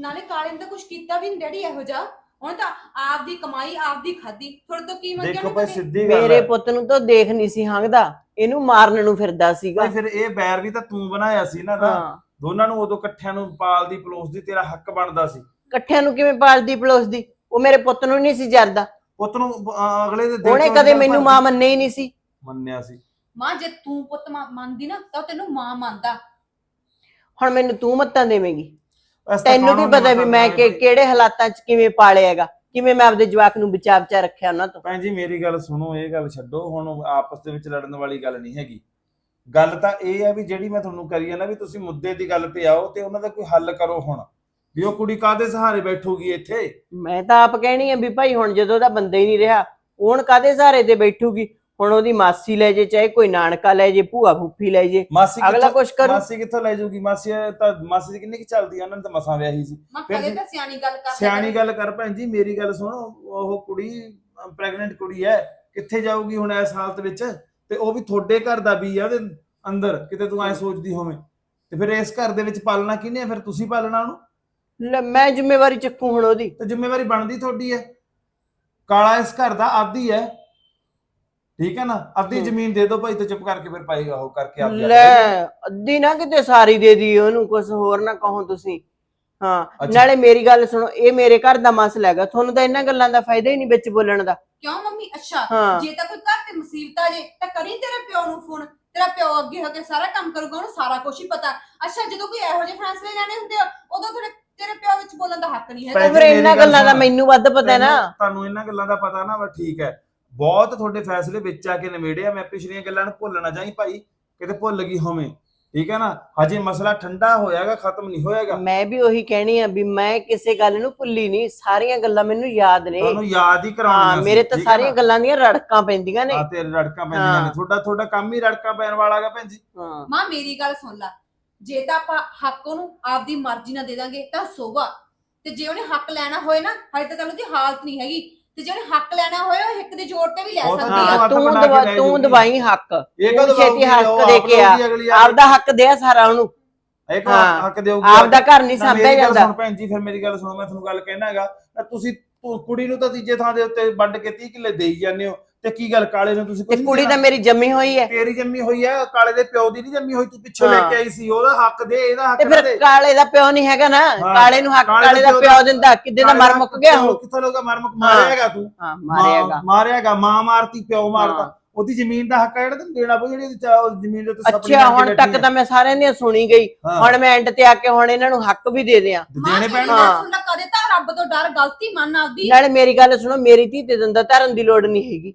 ਨਾਲੇ ਕਾਲੇ ਨੇ ਤਾਂ ਕੁਝ ਕੀਤਾ ਵੀ ਨਹੀਂ ਡੈਡੀ ਇਹੋ ਜਿਹਾ। ਹੁਣ ਤਾਂ ਆਪਦੀ ਕਮਾਈ ਆਪਦੀ ਖਾਦੀ ਤੁਹਾਡੇ ਤੋਂ ਕੀ ਮੰਗਿਆ ਦੇਖੋ ਨਾ ਭਾਈ? ਸਿੱਧੀ ਗੱਲ ਮੇਰੇ ਹੈ। ਪੁੱਤ ਨੂੰ ਤਾਂ ਦੇਖ ਨਹੀਂ ਸੀ ਹੰਗਦਾ। ਇਹਨੂੰ ਮਾਰਨ ਨੂੰ ਫਿਰਦਾ ਸੀਗਾ। ਭਾਈ ਫਿਰ ਇਹ ਬੈਰ ਵੀ ਤਾਂ ਤੂੰ ਬਣਾਇਆ ਸੀ ਨਾ ਤਾਂ ਹਾਂ। ਦੋਨਾਂ ਨੂੰ ਉਦੋਂ ਇਕੱਠਿਆਂ ਨੂੰ ਪਾਲਦੀ ਪਲੋਸਦੀ ਤੇਰਾ ਹੱਕ ਬਣਦਾ ਸੀ। ਇਕੱਠਿਆਂ ਨੂੰ ਕਿਵੇਂ ਪਾਲਦੀ ਪਲੋਸਦੀ ਉਹ ਮੇਰੇ ਪੁੱਤ ਨੂੰ ਨਹੀਂ ਸੀ ਜਰਦਾ। ਪੁੱਤ ਨੂੰ ਅਹ, ਅਗਲੇ ਦੇ ਦਿਲ ਉਹਨੇ ਕਦੇ ਮੈਨੂੰ। ਮਾਂ ਮੰਨੇ ਹੀ ਨਹੀਂ ਸੀ। ਮੰਨਿਆ ਸੀ। ਮਾਂ ਜੇ ਤੂੰ ਪੁੱਤ ਮਾਂ ਮੰਨਦੀ ਨਾ ਤਾਂ ਉਹ ਤੈਨੂੰ ਮਾਂ ਮੰਨਦਾ। ਹੁਣ ਮੈਨੂੰ ਤੂੰ ਮੱਤਾਂ ਦੇਵੇਂਗੀ। ਤੈਨੂੰ ਵੀ ਪਤਾ ਵੀ ਮੈਂ ਕਿ- ਕਿਹੜੇ ਹਾਲਾਤਾਂ 'ਚ ਕਿਵੇਂ ਪਾਲਿਆ ਹੈਗਾ ਕਿਵੇਂ ਮੈਂ ਆਪਦੇ ਜਵਾਕ ਨੂੰ ਬਚਾ ਬਚਾ ਰੱਖਿਆ ਉਹਨਾਂ ਤੋਂ। ਭੈਣ ਜੀ ਮੇਰੀ ਗੱਲ ਸੁਣੋ ਇਹ ਗੱਲ ਛੱਡੋ। ਹੁਣ ਆਪਸ ਦੇ ਵਿੱਚ ਲੜਨ ਵਾਲੀ ਗੱਲ ਨਹੀਂ ਹੈਗੀ। ਗੱਲ ਤਾਂ ਇਹ ਹੈ ਵੀ ਜਿਹੜੀ ਮੈਂ ਤੁਹਾਨੂੰ ਕਰੀ ਹੈ ਨਾ ਵੀ ਤੁਸੀਂ ਮੁੱਦੇ ਦੀ ਗੱਲ ਤੇ ਆਓ ਤੇ ਉਹਨਾਂ ਦਾ ਕੋਈ ਹੱਲ ਕਰੋ ਹੁਣ। ਵੀ ਉਹ ਕੁੜੀ ਕਾਦੇ ਸਹਾਰੇ ਬੈਠੂਗੀ ਇੱਥੇ? ਮੈਂ ਤਾਂ ਆਪ ਕਹਿਣੀ ਆ ਵੀ ਭਾਈ ਹੁਣ ਜਦੋਂ ਉਹਦਾ ਬੰਦਾ ਹੀ ਨਹੀਂ ਰਿਹਾ ਹੁਣ ਕਾਦੇ ਸਹਾਰੇ ਤੇ ਬੈਠੂਗੀ? ਹੁਣ ਉਹਦੀ ਮਾਸੀ ਲੈ ਜੇ ਚਾਹੇ ਕੋਈ ਨਾਨਕਾ ਲੈ ਜੇ ਭੂਆ ਫੁੱਫੀ ਲੈ ਜੇ ਮਾਸੀ ਅਗਲਾ ਕਿੱਥੋਂ- ਕੁਛ ਕਰੂ। ਮਾਸੀ ਕਿੱਥੋਂ ਲੈ ਜਾਊਗੀ? ਮਾਸੀ ਤਾਂ ਮਾਸੀ ਦੀ ਕਿੰਨੀ ਕੀ ਚੱਲਦੀ ਆ? ਉਹਨਾਂ ਨੇ ਤਾਂ ਮਸਾਂ ਵਿਆਹੀ ਸੀ। ਮਾਂ ਕਦੇ ਤਾਂ ਸਿਆਣੀ ਗੱਲ ਕਰ ਸਿਆਣੀ ਗੱਲ ਕਰ ਭੈਣ ਜੀ ਮੇਰੀ ਗੱਲ ਸੁਣੋ ਉਹ ਕੁੜੀ ਪ੍ਰੈਗਨੈਂਟ ਕੁੜੀ ਹੈ। ਕਿੱਥੇ ਜਾਊਗੀ ਹੁਣ ਇਸ ਹਾਲਤ ਵਿੱਚ? ਤੇ ਉਹ ਵੀ ਤੁਹਾਡੇ ਘਰ ਦਾ ਵੀ ਆ ਉਹਦੇ ਅੰਦਰ ਕਿਤੇ ਤੂੰ ਐ ਸੋਚਦੀ ਹੋਵੇਂ। ਤੇ ਫਿਰ ਇਸ ਘਰ ਦੇ ਵਿੱਚ ਪਾਲਣਾ ਕਿਹਨੇ ਆ? ਫਿਰ ਤੁਸੀਂ ਪਾਲਣਾ ਉਹਨੂੰ? ਲੈ, ਮੈਂ ਜ਼ਿੰਮੇਵਾਰੀ ਚੱਕੂ ਹੁਣ ਉਹਦੀ। ਤੇ ਜ਼ਿੰਮੇਵਾਰੀ ਬਣਦੀ ਤੁਹਾਡੀ ਹੈ? ਕਾਲਾ ਇਸ ਘਰ ਦਾ ਆਦੀ ਹੈ। ਠੀਕ ਹੈ ਨਾ? ਅੱਧੀ। ਜ਼ਮੀਨ ਦੇ ਦਿਓ ਭਾਈ ਤੇ ਚੁੱਪ ਕਰਕੇ ਫਿਰ ਪਾਏਗਾ ਉਹ ਕਰਕੇ ਆਪਦੀ। ਲੈ ਅੱਧੀ ਨਾ ਕਿਤੇ ਸਾਰੀ ਦੇ ਦੀ ਉਹਨੂੰ ਕੁਝ ਹੋਰ ਨਾ ਕਹੋ ਤੁਸੀਂ। ਹਾਂ ਅੱਛਾ। ਨਾਲੇ ਮੇਰੀ ਗੱਲ ਸੁਣੋ ਇਹ ਮੇਰੇ ਘਰ ਦਾ ਮਸਲਾ ਹੈਗਾ ਤੁਹਾਨੂੰ ਤਾਂ ਇਹਨਾਂ ਗੱਲਾਂ ਦਾ ਫਾਇਦਾ ਹੀ ਨਹੀਂ ਵਿੱਚ ਬੋਲਣ ਦਾ। ਕਿਉਂ ਮੰਮੀ? ਅੱਛਾ ਹਾਂ। ਜੇ ਤਾਂ ਕੋਈ ਘਰ ਤੇ ਮੁਸੀਬਤ ਆ ਜੇ ਤਾਂ ਕਰੀ ਤੇਰੇ ਪਿਓ ਨੂੰ ਫੋਨ। ਤੇਰਾ ਪਿਓ ਅੱਗੇ ਹੋ ਕੇ ਸਾਰਾ ਕੰਮ ਕਰੂਗਾ ਉਹਨੂੰ ਸਾਰਾ ਕੁਝ ਹੀ ਪਤਾ। ਅੱਛਾ ਜਦੋਂ ਕੋਈ ਇਹੋ ਜਿਹੇ ਫੈਸਲੇ ਲੈਣੇ ਹੁੰਦੇ ਆ ਉਦੋਂ ਤੇਰੇ ਤੇਰੇ ਪਿਓ ਵਿੱਚ ਬੋਲਣ ਦਾ ਹੱਕ ਨਹੀਂ ਹੈਗਾ। ਭੈਣ ਜੀ, ਫਿਰ ਮੇਰੀ ਇਹਨਾਂ ਗੱਲ ਗੱਲਾਂ ਦਾ ਸੁਣ। ਮੈਨੂੰ ਵੱਧ ਪਤਾ ਹੈ ਨਾ। ਤੁਹਾਨੂੰ- ਇਹਨਾਂ ਗੱਲਾਂ ਦਾ ਪਤਾ ਨਾ ਵਾ ਠੀਕ ਹੈ। ਬਹੁਤ ਤੁਹਾਡੇ ਫੈਸਲੇ ਵਿੱਚ ਆ ਕੇ ਨਿਬੇੜਿਆ ਮੈਂ ਪਿਛਲੀਆਂ ਗੱਲਾਂ ਨੂੰ ਭੁੱਲ ਨਾ ਜਾਈ ਭਾਈ ਕਿਤੇ ਭੁੱਲ ਗਈ ਹੋਵੇਂ। ਠੀਕ ਹੈ ਨਾ? ਹਜੇ ਮਸਲਾ ਠੰਡਾ ਹੋਇਆਗਾ ਖਤਮ ਨਹੀਂ ਹੋਇਆਗਾ। ਮੈਂ ਵੀ ਉਹੀ ਕਹਿਣੀ ਆ ਵੀ ਮੈਂ ਕਿਸੇ ਗੱਲ ਨੂੰ ਭੁੱਲੀ ਨਹੀਂ ਸਾਰੀਆਂ ਗੱਲਾਂ ਮੈਨੂੰ ਯਾਦ ਨੇ। ਤੁਹਾਨੂੰ ਯਾਦ ਹੀ ਹਾਂ ਕਰਾਉਣੀਆਂ ਮੇਰੇ ਤਾਂ ਸਾਰੀਆਂ ਗੱਲਾਂ ਦੀਆਂ ਰੜਕਾਂ ਪੈਂਦੀਆਂ ਨੇ। ਆ ਤੇਰੇ ਰੜਕਾਂ ਪੈਂਦੀਆਂ ਹਾਂ। ਨੇ ਤੁਹਾਡਾ ਤੁਹਾਡਾ ਕੰਮ ਹੀ ਰੜਕਾਂ ਪੈਣ ਵਾਲਾ ਹੈਗਾ ਭੈਣ ਜੀ। ਹਾਂ। ਮਾਂ ਮੇਰੀ ਗੱਲ ਸੁਣ ਲੈ। ਜੇ ਤਾਂ ਆਪਾਂ ਹੱਕ ਉਹਨੂੰ ਆਪਦੀ ਮਰਜ਼ੀ ਨਾਲ ਦੇ ਦਾਂਗੇ ਤਾਂ ਸੋਭਾ ਤੇ ਜੇ ਉਹਨੇ ਹੱਕ ਲੈਣਾ ਹੋਏ ਨਾ ਹਜੇ ਤੱਕ ਉਹਦੀ ਹਾਲਤ ਨਹੀਂ ਹੈਗੀ। ਤੇ ਜੇ ਉਹਨੇ ਹੱਕ ਲੈਣਾ ਹੋਏ ਉਹ ਹਿੱਕ ਦੇ ਜੋੜ ਤੇ ਵੀ ਲੈ ਉਹ ਤਾਂ ਸਕਦੀ ਆ। ਹਾਂ ਤੂੰ ਬਣਾ ਕੇ ਦਵਾ ਲੈ ਤੂੰ ਜੂਗੀ। ਦਵਾਈ ਹੱਕ। ਇਹ ਕਦੋਂ ਛੇਤੀ ਹੱਕ ਦੇ ਕੇ ਆ। ਆਪਦਾ ਹੱਕ ਦੇ ਸਾਰਾ ਉਹਨੂੰ। ਇਹ ਕੋ ਹਾਂ। ਹੱਕ ਦੇਊਗੀ? ਆਪਦਾ ਘਰ ਨਹੀਂ ਨਾ, ਸੰਭਿਆ ਗੱਲ ਜਾਂਦਾ। ਸੁਣ ਭੈਣ ਜੀ ਫਿਰ ਮੇਰੀ ਗੱਲ ਸੁਣੋ ਮੈਂ ਤੁਹਾਨੂੰ ਗੱਲ ਕਹਿਣਾ ਹੈਗਾ। ਤਾਂ ਤੁਸੀਂ ਤੂੰ ਕੁੜੀ ਨੂੰ ਤਾਂ ਤੀਜੇ ਥਾਂ ਦੇ ਉੱਤੇ ਵੰਡ ਕੇ 30 ਕਿੱਲੇ ਦੇਈ ਜਾਂਦੇ ਹੋ। ਤੇ ਕੀ ਗੱਲ ਕਾਲੇ ਨੂੰ ਤੁਸੀਂ ਤੇ ਨੀ ਕੁੜੀ? ਤਾਂ ਮੇਰੀ ਜੰਮੀ ਹੋਈ ਹੈ ਤੇਰੀ ਜੰਮੀ ਹੋਈ ਹੈ ਕਾਲੇ ਦੇ ਪਿਓ ਦੀ ਨਹੀਂ ਜੰਮੀ ਹੋਈ ਤੂੰ ਪਿੱਛੋਂ ਲੈ। ਕੇ ਆਈ ਸੀ ਉਹਦਾ ਹੱਕ ਦੇ ਇਹਦਾ ਹੱਕ ਤੇ ਨਾ ਫਿਰ ਦੇ ਕਾਲੇ ਦਾ ਪਿਓ ਨਹੀਂ ਹੈਗਾ ਨਾ ਕਾਲੇ ਨੂੰ ਹੱਕ ਕਾਲੇ ਦਾ ਪਿਓ ਦਾ- ਦਿੰਦਾ ਕਿੱਦੇ ਦਾ ਮਰ ਦਾ ਮੁੱਕ ਗਿਆ ਉਹ ਕਿੱਥੋਂ ਲੋਗਾ ਮਰ ਮੁੱਕ ਮਾਰਿਆਗਾ ਤੂੰ ਹਾਂ ਮਾਰਿਆਗਾ ਮਾਰਿਆਗਾ ਮਾਂ ਮਾਰਤੀ ਪਿਓ ਮਾਰਤਾ। ਉਹਦੀ ਜ਼ਮੀਨ ਦਾ ਹੱਕ ਹੈ ਜਿਹੜਾ ਤੈਨੂੰ ਦੇਣਾ ਪਊ ਜਿਹੜੀ ਉਹਦੀ ਚਾ- ਉਹ ਜ਼ਮੀਨ ਦੇ ਉੱਤੇ ਸਪਨੀ ਅੱਛਾ ਹੁਣ ਤੱਕ। ਤਾਂ ਮੈਂ ਸਾਰਿਆਂ ਦੀਆਂ ਸੁਣੀ ਗਈ ਹਾਂ। ਹੁਣ ਮੈਂ ਐਂਡ ਤੇ ਆ ਕੇ ਹੁਣ ਇਹਨਾਂ ਨੂੰ ਹੱਕ ਵੀ ਦੇ ਦਿਆਂ ਦੇਣੇ ਪੈਣ ਹਾਂ। ਸੁਣ ਲੈ ਕਦੇ ਤਾਂ ਰੱਬ ਤੋਂ ਡਰ ਗਲਤੀ ਮੰਨ ਆਪਦੀ ਨਾਲੇ ਮੇਰੀ ਗੱਲ ਸੁਣੋ ਮੇਰੀ ਧੀ ਤੇ ਦੰਦਾ ਧਰਨ ਦੀ ਲੋੜ ਨਹੀਂ ਹੈਗੀ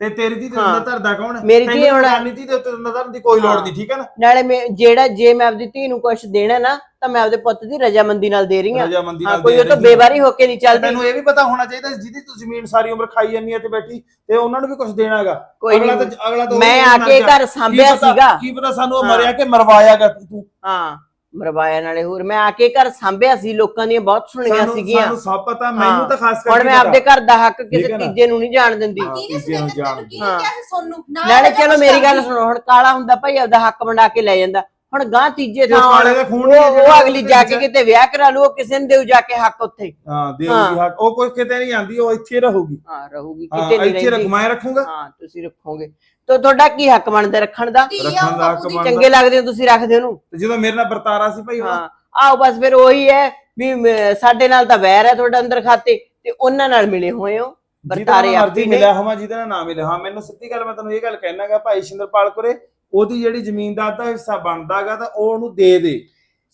ਤੇ ਤੇਰੀ ਧੀ ਤੇ ਹਾਂ। ਦੰਦਾ ਧਰਦਾ ਕੌਣ ਮੇਰੀ ਧੀ ਤੈਨੂੰ ਹੁਣ- ਜਨਾਨੀ ਧੀ ਦੇ ਉੱਤੇ ਦੰਦਾ ਧਰਨ ਦੀ ਕੋਈ ਲੋੜ ਹਾਂ। ਨਹੀਂ ਠੀਕ ਹੈ ਨਾ ਨਾਲੇ ਮੈਂ ਜਿਹੜਾ ਜੇ ਮੈਂ ਆਪਦੀ ਧੀ ਨੂੰ ਕੁਝ ਦੇਣਾ ਨਾ ਤਾਂ ਮੈਂ ਆਪਦੇ ਪੁੱਤ ਦੀ ਰਜਾਮੰਦੀ ਨਾਲ ਦੇ ਰਹੀ ਹਾਂ ਰਜਾਮੰਦੀ ਹਾਂ ਨਾਲ ਕੋਈ ਦੇ ਉਹ ਤੋਂ ਰਹੀ ਹੈ। ਬੇਵਾਰੀ ਹੋ ਕੇ ਨਹੀਂ ਚੱਲਦੀ ਤੈਨੂੰ ਇਹ ਵੀ ਪਤਾ ਹੋਣਾ ਚਾਹੀਦਾ ਜਿਹਦੀ ਤੂੰ ਜ਼ਮੀਨ ਸਾਰੀ ਉਮਰ ਖਾਈ ਜਾਂਦੀ ਹੈ ਤੇ ਬੈਠੀ ਤੇ ਉਹਨਾਂ ਨੂੰ ਵੀ ਕੁਝ ਦੇਣਾਗਾ ਕੋਈ ਅਗਲਾ ਨਹੀਂ ਤਾਂ ਅਗਲਾ ਤਾਂ ਮੈਂ ਆ ਮਰ ਕੇ ਗਿਆ। ਘਰ ਕੀ ਸੰਭਿਆ ਪਤਾ- ਸੀਗਾ ਕੀ ਪਤਾ ਸਾਨੂੰ ਉਹ ਹਾਂ। ਮਰਿਆ ਕਿ ਮਰਵਾਇਆਗਾ ਤੂੰ ਹਾਂ ਮਰਵਾਇਆ ਨਾਲੇ ਹੋਰ। ਮੈਂ ਆ ਕੇ ਘਰ ਸੰਭਿਆ ਸੀ ਲੋਕਾਂ ਦੀਆਂ ਬਹੁਤ ਸੁਣੀਆਂ ਸਾਨੂੰ ਸੀਗੀਆਂ। ਸਾਨੂੰ ਸਭ ਪਤਾ ਮੈਨੂੰ। ਤਾਂ ਖਾਸ ਕਰਕੇ ਹੁਣ ਮੈਂ ਆਪਦੇ ਘਰ ਦਾ ਹੱਕ ਠੀਕ ਕਿਸੇ ਹੈ ਨਾ? ਤੀਜੇ ਨੂੰ ਨਹੀਂ ਜਾਣ ਦਿੰਦੀ। ਕਿਹਨੇ ਸੁਣਿਆ ਤੈਨੂੰ? ਹਾਂ। ਕਿਹਾ ਸੀ ਨੂੰ ਨਾਲੇ ਚਲੋ ਮੇਰੀ ਗੱਲ। ਸੁਣੋ ਹੁਣ ਕਾਲਾ ਹੁੰਦਾ ਭਾਈ ਆਪਦਾ ਹੱਕ ਵੰਡਾ ਕੇ ਲੈ ਜਾਂਦਾ। ਹੁਣ ਗਾਂ ਤੀਜੇ ਥਾਂ ਕਾਲੇ ਦਾ ਖੂਨ ਨਹੀਂ ਹੈ ਉਹ ਜਿਹੜਾ ਅਗਲੀ ਜਾ ਕੇ ਕਿਤੇ ਵਿਆਹ ਕਰਾ ਲੂ ਉਹ ਕਿਸੇ ਨੂੰ ਦੇਊ ਜਾ ਕੇ ਹੱਕ ਉੱਥੇ। ਹਾਂ ਦੇਊਗੀ ਹਾਂ। ਹੱਕ। ਉਹ ਕੋਈ ਕਿਤੇ ਨਹੀਂ ਆਂਦੀ ਉਹ ਇੱਥੇ ਰਹੂਗੀ। ਹਾਂ ਰਹੂਗੀ ਹਾਂ ਕਿਤੇ ਨਹੀਂ ਇੱਥੇ ਰਹਿੰਦੀ। ਰੱਖੂਗਾ? ਹਾਂ ਤੁਸੀਂ ਰੱਖੋਗੇ। ਤਾਂ ਤੁਹਾਡਾ ਕੀ ਹੱਕ ਬਣਦਾ ਰੱਖਣ ਦਾ? ਰੱਖਣ ਹੱਕ। ਬਣਦਾ। ਚੰਗੇ ਲੱਗਦੇ ਹੋ ਤੁਸੀਂ ਰੱਖਦੇ ਉਹਨੂੰ? ਤੇ ਜਦੋਂ ਮੇਰੇ ਨਾਲ ਵਰਤਾਰਾ ਸੀ ਭਾਈ ਹਾਂ। ਆਓ ਬਸ ਫਿਰ ਉਹੀ ਹੈ ਵੀ ਸਾਡੇ ਨਾਲ ਤਾਂ ਵੈਰ ਹੈ ਤੁਹਾਡਾ ਅੰਦਰ ਖਾਤੇ ਤੇ ਉਹਨਾਂ ਨਾਲ ਮਿਲੇ ਹੋਏ ਹੋ। ਵਰਤਾਰੇ ਆਪੀ ਨੇ। ਮਿਲਿਆ ਹੋਵਾਂ ਜਿਹਦੇ ਨਾਲ ਨਾ ਮਿਲਿਆ ਹਾਂ ਮੈਨੂੰ ਸਿੱਧੀ ਗੱਲ ਮੈਂ ਤੈਨੂੰ ਇਹ ਗੱਲ ਕਹਿਣਾਗਾ ਭਾਈ ਸ਼ਿੰਦਰਪਾਲ ਕੋਰੇ ਉਹਦੀ ਜਿਹੜੀ ਜ਼ਮੀਨ ਦਾ ਅੱਧਾ ਹਿੱਸਾ ਬਣਦਾਗਾ ਤਾਂ ਉਹ ਉਹਨੂੰ ਦੇ ਦੇ।